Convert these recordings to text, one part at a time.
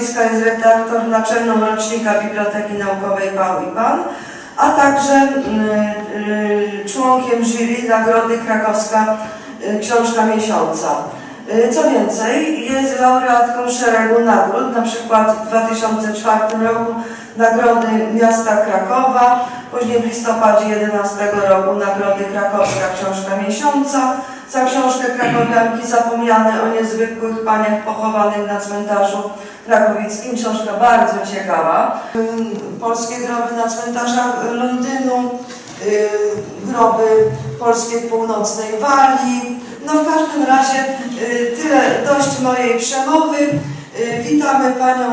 jest redaktor naczelną rocznika Biblioteki Naukowej Pał i Pan, a także y, y, członkiem jury Nagrody Krakowska y, Książka Miesiąca. Y, Co więcej, jest laureatką szeregu nagród, na przykład w 2004 roku Nagrody Miasta Krakowa, później w listopadzie 2011 roku Nagrody Krakowska Książka Miesiąca, za książkę Krakowianki Zapomniane o niezwykłych paniach pochowanych na cmentarzu krakowickim. Książka bardzo ciekawa. Polskie groby na cmentarzach Londynu, y, groby polskie w północnej Walii. No w każdym razie y, tyle dość mojej przemowy. Y, Witamy panią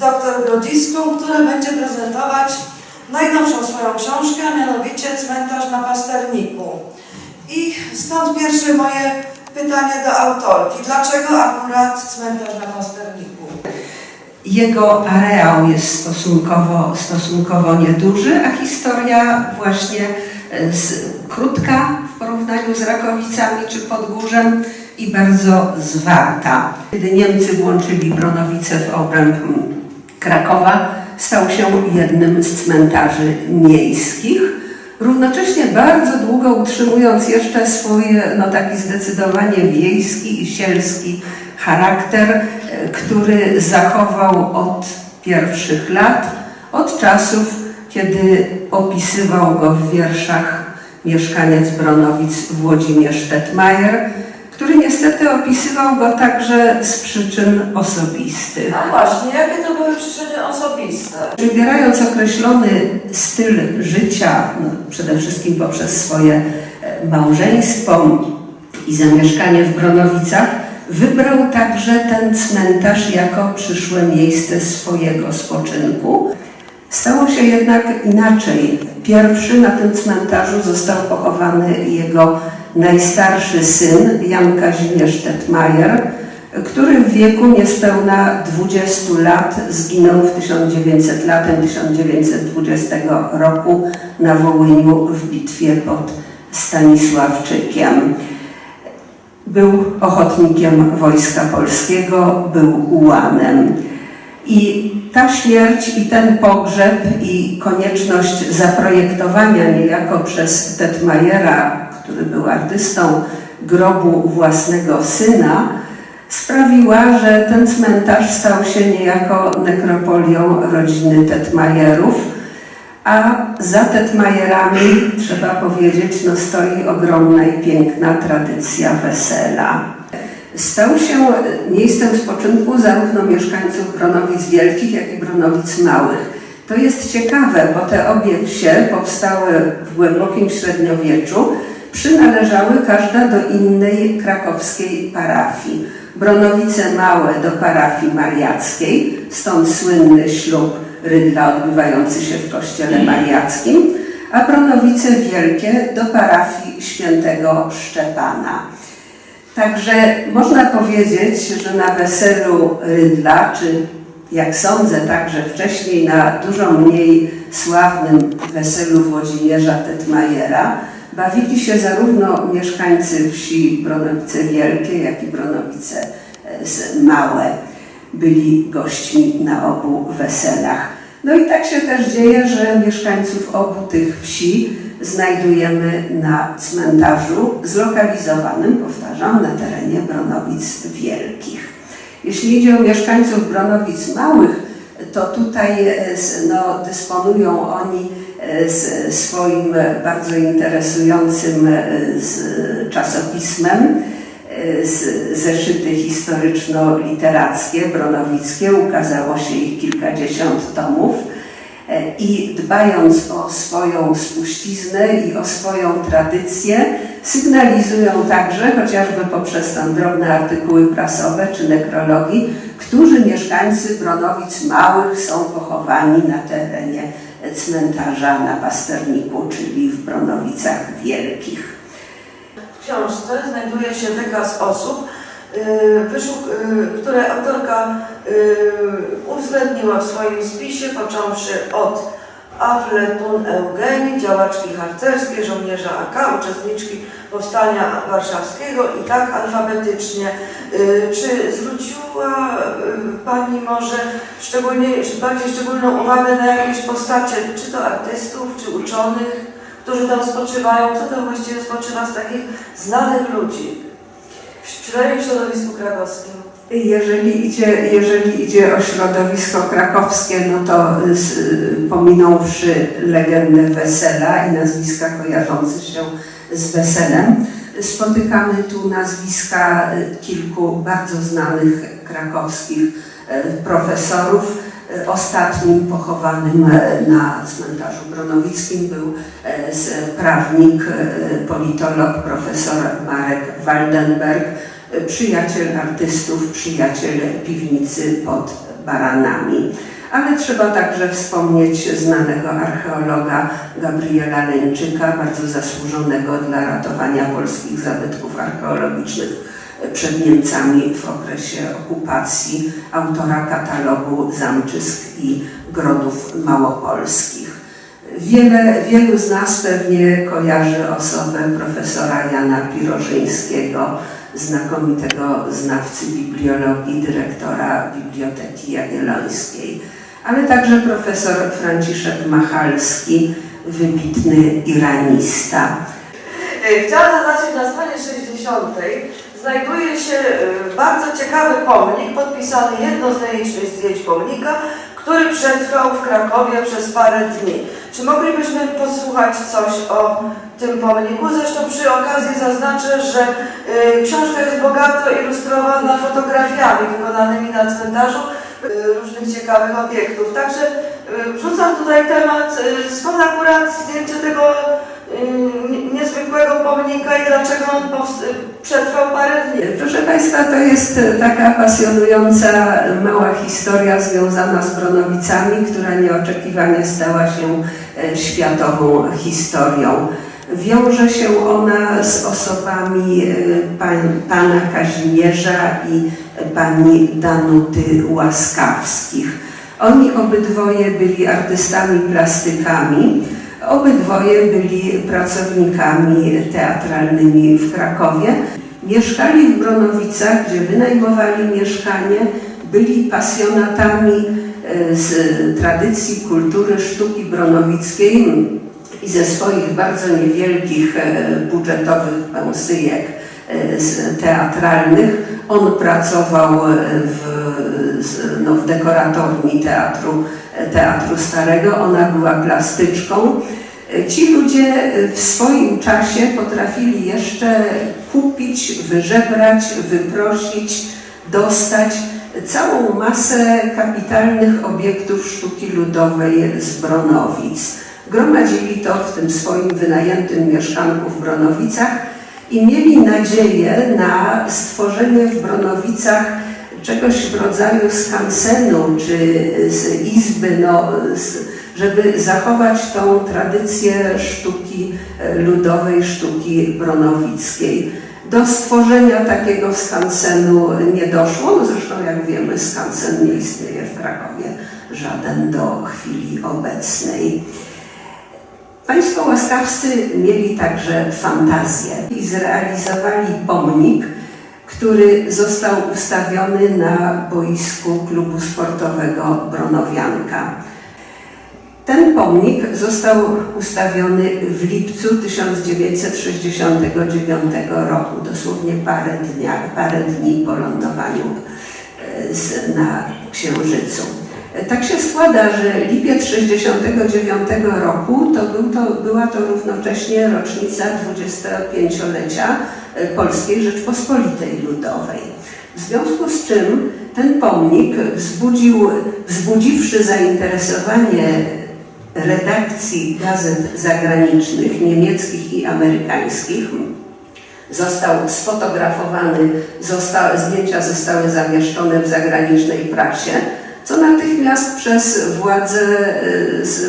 doktor Grodziską, która będzie prezentować najnowszą swoją książkę, a mianowicie Cmentarz na Pasterniku. I stąd pierwsze moje pytanie do autorki. Dlaczego akurat cmentarz na Pasterniku? Jego areał jest stosunkowo, stosunkowo nieduży, a historia właśnie e, z, krótka w porównaniu z Rakowicami czy Podgórzem i bardzo zwarta. Kiedy Niemcy włączyli Bronowice w obręb Krakowa, stał się jednym z cmentarzy miejskich, równocześnie bardzo długo utrzymując jeszcze swój no, taki zdecydowanie wiejski i sielski charakter, e, który zachował od pierwszych lat, od czasów, kiedy opisywał go w wierszach mieszkaniec Bronowic Włodzimierz Tetmajer, który niestety opisywał go także z przyczyn osobistych. A właśnie, jakie to były przyczyny osobiste? Wybierając określony styl życia, no, przede wszystkim poprzez swoje e, małżeństwo i zamieszkanie w Bronowicach, wybrał także ten cmentarz jako przyszłe miejsce swojego spoczynku. Stało się jednak inaczej. Pierwszy na tym cmentarzu został pochowany jego najstarszy syn, Jan Kazimierz Tetmajer, który w wieku niespełna 20 lat zginął w 1900 latem 1920 roku na Wołyniu w bitwie pod Stanisławczykiem. Był ochotnikiem Wojska Polskiego, był ułanem. I ta śmierć i ten pogrzeb i konieczność zaprojektowania niejako przez Tetmajera, który był artystą, grobu własnego syna, sprawiła, że ten cmentarz stał się niejako nekropolią rodziny Tetmajerów, a za Tetmajerami, trzeba powiedzieć, no stoi ogromna i piękna tradycja wesela. Stał się miejscem spoczynku zarówno mieszkańców Bronowic Wielkich, jak i Bronowic Małych. To jest ciekawe, bo te obie wsie powstały w głębokim średniowieczu, przynależały każda do innej krakowskiej parafii. Bronowice Małe do parafii mariackiej, stąd słynny ślub Rydla odbywający się w kościele mariackim, a Bronowice Wielkie do parafii świętego Szczepana. Także można powiedzieć, że na weselu Rydla, czy jak sądzę także wcześniej na dużo mniej sławnym weselu Włodzimierza Tetmajera, bawili się zarówno mieszkańcy wsi Bronowice Wielkie, jak i Bronowice e, Małe. Byli gośćmi na obu weselach. No i tak się też dzieje, że mieszkańców obu tych wsi znajdujemy na cmentarzu zlokalizowanym, powtarzam, na terenie Bronowic Wielkich. Jeśli idzie o mieszkańców Bronowic Małych, to tutaj e, no, dysponują oni e, swoim bardzo interesującym e, czasopismem, zeszyty historyczno-literackie, bronowickie, ukazało się ich kilkadziesiąt tomów. E, I dbając o swoją spuściznę i o swoją tradycję, sygnalizują także, chociażby poprzez tam drobne artykuły prasowe czy nekrologii, którzy mieszkańcy Bronowic Małych są pochowani na terenie cmentarza na Pasterniku, czyli w Bronowicach Wielkich. W książce znajduje się wykaz osób, które autorka y, uwzględniła w swoim spisie, począwszy od Afletun Eugenii, działaczki harcerskie, żołnierza AK, uczestniczki Powstania Warszawskiego i tak alfabetycznie. Czy zwróciła Pani może szczególnie, bardziej szczególną uwagę na jakieś postacie, czy to artystów, czy uczonych, którzy tam spoczywają? Co tam właściwie spoczywa z takich znanych ludzi? Przynajmniej w środowisku krakowskim. Jeżeli idzie, jeżeli idzie o środowisko krakowskie, no to z, pominąwszy legendę wesela i nazwiska kojarzące się z weselem, spotykamy tu nazwiska e, kilku bardzo znanych krakowskich profesorów. E, Ostatnim pochowanym e, na cmentarzu Bronowickim był e, prawnik, politolog, profesor Marek Waldenberg, przyjaciel artystów, przyjaciel piwnicy pod Baranami. Ale trzeba także wspomnieć znanego archeologa Gabriela Leńczyka, bardzo zasłużonego dla ratowania polskich zabytków archeologicznych przed Niemcami w okresie okupacji, autora katalogu zamczysk i grodów małopolskich. Wiele, wielu z nas pewnie kojarzy osobę profesora Jana Pirożyńskiego, znakomitego znawcy bibliologii, dyrektora Biblioteki Jagiellońskiej, ale także profesor Franciszek Machalski, wybitny iranista. Chciałam zaznaczyć, na stronie 60 znajduje się e, bardzo ciekawy pomnik, podpisany jedno z najlicznych zdjęć pomnika, który przetrwał w Krakowie przez parę dni. Czy moglibyśmy posłuchać coś o tym pomniku? Zresztą przy okazji zaznaczę, że e, książka jest bogato ilustrowana fotografiami wykonanymi na cmentarzu e, różnych ciekawych obiektów. Także wrzucam tutaj temat, skąd akurat zdjęcie tego niezwykłego pomnika i dlaczego on przetrwał parę dni. Proszę Państwa, to jest e, taka pasjonująca mała historia związana z Bronowicami, która nieoczekiwanie stała się e, światową historią. Wiąże się ona z osobami e, pań, pana Kazimierza i pani Danuty Łaskawskich. Oni obydwoje byli artystami plastykami. Obydwoje byli pracownikami teatralnymi w Krakowie. Mieszkali w Bronowicach, gdzie wynajmowali mieszkanie, byli pasjonatami e, z tradycji kultury sztuki bronowickiej i ze swoich bardzo niewielkich e, budżetowych pensyjek e, teatralnych. On pracował w, no, dekoratorni teatru, teatru Starego, ona była plastyczką. Ci ludzie w swoim czasie potrafili jeszcze kupić, wyżebrać, wyprosić, dostać całą masę kapitalnych obiektów sztuki ludowej z Bronowic. Gromadzili to w tym swoim wynajętym mieszkanku w Bronowicach i mieli nadzieję na stworzenie w Bronowicach czegoś w rodzaju skansenu czy z izby, no, żeby zachować tą tradycję sztuki e, ludowej, sztuki bronowickiej. Do stworzenia takiego skansenu nie doszło, no zresztą jak wiemy skansen nie istnieje w Krakowie, żaden do chwili obecnej. Państwo łaskawscy mieli także fantazję i zrealizowali pomnik, który został ustawiony na boisku klubu sportowego Bronowianka. Ten pomnik został ustawiony w lipcu 1969 roku, dosłownie parę, dnia, parę dni po lądowaniu e, na Księżycu. Tak się składa, że lipiec 1969 roku to, był to była to równocześnie rocznica 25-lecia e, Polskiej Rzeczpospolitej Ludowej. W związku z czym ten pomnik wzbudził, wzbudziwszy zainteresowanie redakcji gazet zagranicznych, niemieckich i amerykańskich, został sfotografowany, zosta, zdjęcia zostały zamieszczone w zagranicznej prasie, co natychmiast przez władze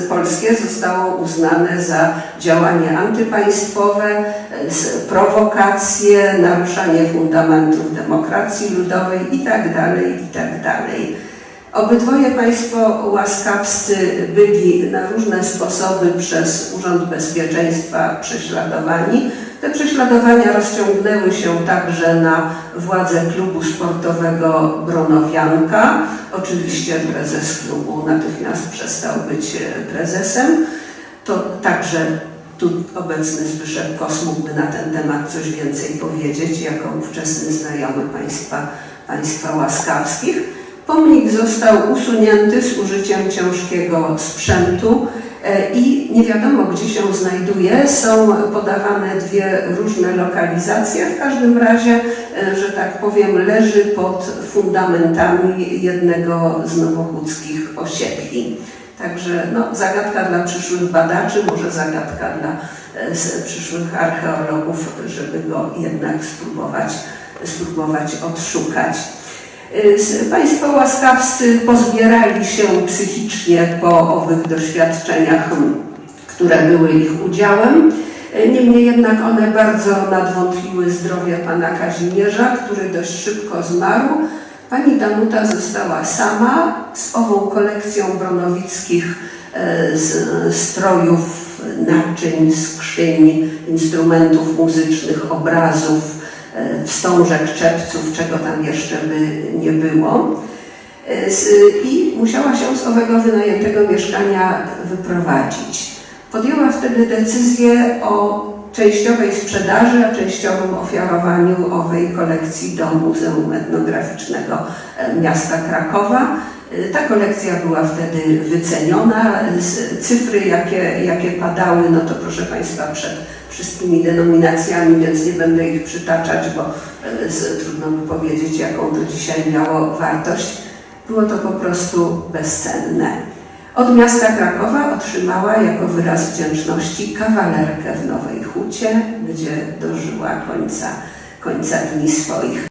y, polskie zostało uznane za działanie antypaństwowe, y, prowokacje, naruszanie fundamentów demokracji ludowej itd. itd. Obydwoje Państwo łaskawscy byli na różne sposoby przez Urząd Bezpieczeństwa prześladowani. Te prześladowania rozciągnęły się także na władze klubu sportowego Bronowianka. Oczywiście prezes klubu natychmiast przestał być e, prezesem. To także tu obecny Zbyszek Kos mógłby na ten temat coś więcej powiedzieć, jako ówczesny znajomy państwa, państwa łaskawskich. Pomnik został usunięty z użyciem ciężkiego sprzętu i nie wiadomo gdzie się znajduje. Są podawane dwie różne lokalizacje. W każdym razie, e, że tak powiem, leży pod fundamentami jednego z nowochódzkich osiedli. Także no, zagadka dla przyszłych badaczy, może zagadka dla e, przyszłych archeologów, żeby go jednak spróbować, spróbować odszukać. S- Państwo łaskawscy pozbierali się psychicznie po owych doświadczeniach, które były ich udziałem. E, Niemniej jednak one bardzo nadwątliły zdrowie pana Kazimierza, który dość szybko zmarł. Pani Danuta została sama z ową kolekcją bronowickich e, z, strojów, naczyń, skrzyń, instrumentów muzycznych, obrazów, wstążek, czepców, czego tam jeszcze by nie było. E, I musiała się z owego wynajętego mieszkania wyprowadzić. Podjęła wtedy decyzję o częściowej sprzedaży, a częściowym ofiarowaniu owej kolekcji do Muzeum Etnograficznego e, Miasta Krakowa. E, Ta kolekcja była wtedy wyceniona. Cyfry, jakie, jakie padały, no to proszę Państwa, przed wszystkimi denominacjami, więc nie będę ich przytaczać, bo e, trudno by powiedzieć, jaką to dzisiaj miało wartość. Było to po prostu bezcenne. Od miasta Krakowa otrzymała jako wyraz wdzięczności kawalerkę w Nowej Hucie, gdzie dożyła końca, końca dni swoich.